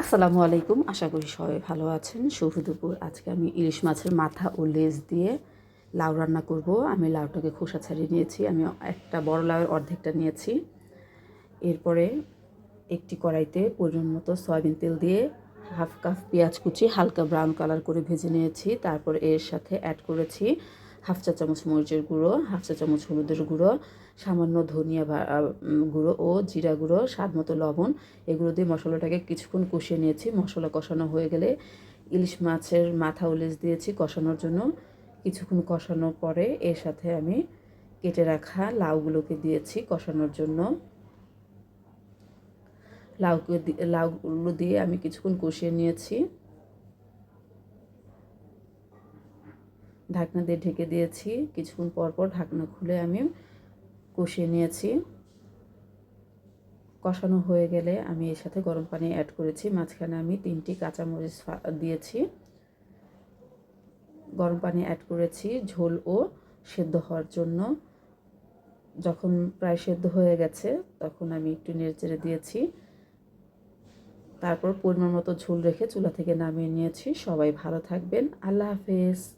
আসসালামু আলাইকুম। আশা করি সবাই ভালো আছেন। শুভ দুপুর। আজকে আমি ইলিশ মাছের মাথা ও লেজ দিয়ে লাউ রান্না করব। আমি লাউটাকে খোসা ছাড়িয়ে নিয়েছি। আমি একটা বড় লাউয়ের অর্ধেকটা নিয়েছি। এরপরে একটি কড়াইতে পরিমাণ মতো সয়াবিন তেল দিয়ে হাফ কাপ পেঁয়াজ কুচি হালকা ব্রাউন কালার করে ভেজে নিয়েছি। তারপর এর সাথে অ্যাড করেছি হাফ চা চামচ মরিচের গুঁড়ো, হাফ চা চামচ হলুদের গুঁড়ো, সামান্য ধনিয়া গুঁড়ো ও জিরা গুঁড়ো, স্বাদ মতো লবণ। এগুলো দিয়ে মশলাটাকে কিছুক্ষণ কষিয়ে নিয়েছি। মশলা কষানো হয়ে গেলে ইলিশ মাছের মাথা উলিশ দিয়েছি কষানোর জন্য। কিছুক্ষণ কষানোর পরে এর সাথে আমি কেটে রাখা লাউগুলোকে দিয়েছি কষানোর জন্য। লাউকে লাউগুলো দিয়ে আমি কিছুক্ষণ কষিয়ে নিয়েছি। ঢাকনা দিয়ে ঢেকে দিয়েছি। কিছুক্ষণ পর পর ঢাকনা খুলে আমি কষিয়ে নিয়েছি। কষানো হয়ে গেলে আমি এর সাথে গরম পানি অ্যাড করেছি। মাঝখানে আমি তিনটি কাঁচামরিচ দিয়েছি। গরম পানি অ্যাড করেছি ঝোল ও সেদ্ধ হওয়ার জন্য। যখন প্রায় সেদ্ধ হয়ে গেছে, তখন আমি একটু নেড়েচেড়ে দিয়েছি। তারপর পরিমাণ মতো ঝোল রেখে চুলা থেকে নামিয়ে নিয়েছি। সবাই ভালো থাকবেন। আল্লাহ হাফেজ।